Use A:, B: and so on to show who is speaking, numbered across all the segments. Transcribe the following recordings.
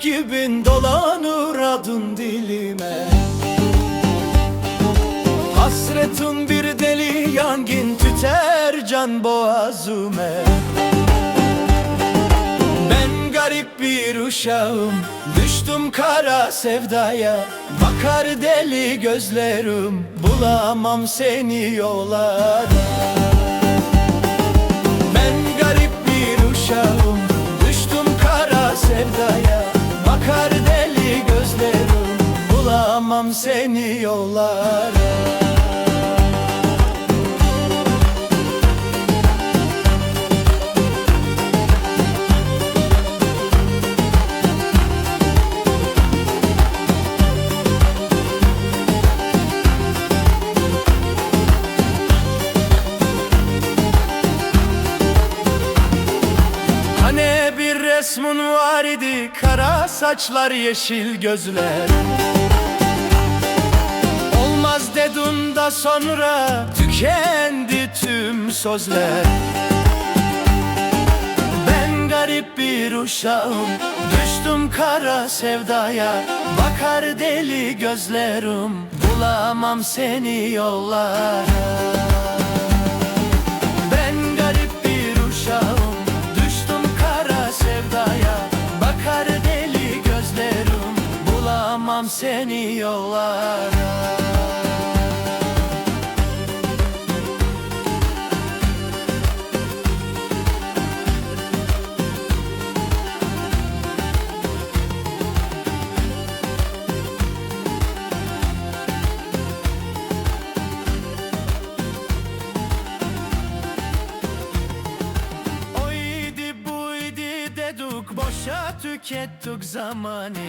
A: gibi dolanır adın dilime. Hasretin bir deli yangın tüter can boğazıme Ben garip bir uşağım Düştüm kara sevdaya. Bakar deli gözlerim Bulamam seni yollarda Bulamam seni yollara. Hani bir resmin var idi Kara saçlar yeşil gözler sonra Tükendi tüm sözler. Ben garip bir uşağım Düştüm kara sevdaya. Bakar deli gözlerim Bulamam seni yollara. Ben garip bir uşağım Düştüm kara sevdaya. Bakar deli gözlerim Bulamam seni yollara dedik Boşa tükettik zamanı.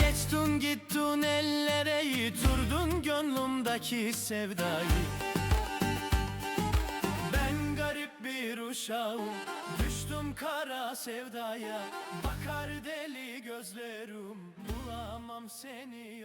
A: Geçtin gittin ellere Yiturdun gönlümdeki sevdayı. Ben garip bir uşağım Düştüm kara sevdaya. Bakar deli gözlerim Bulamam seni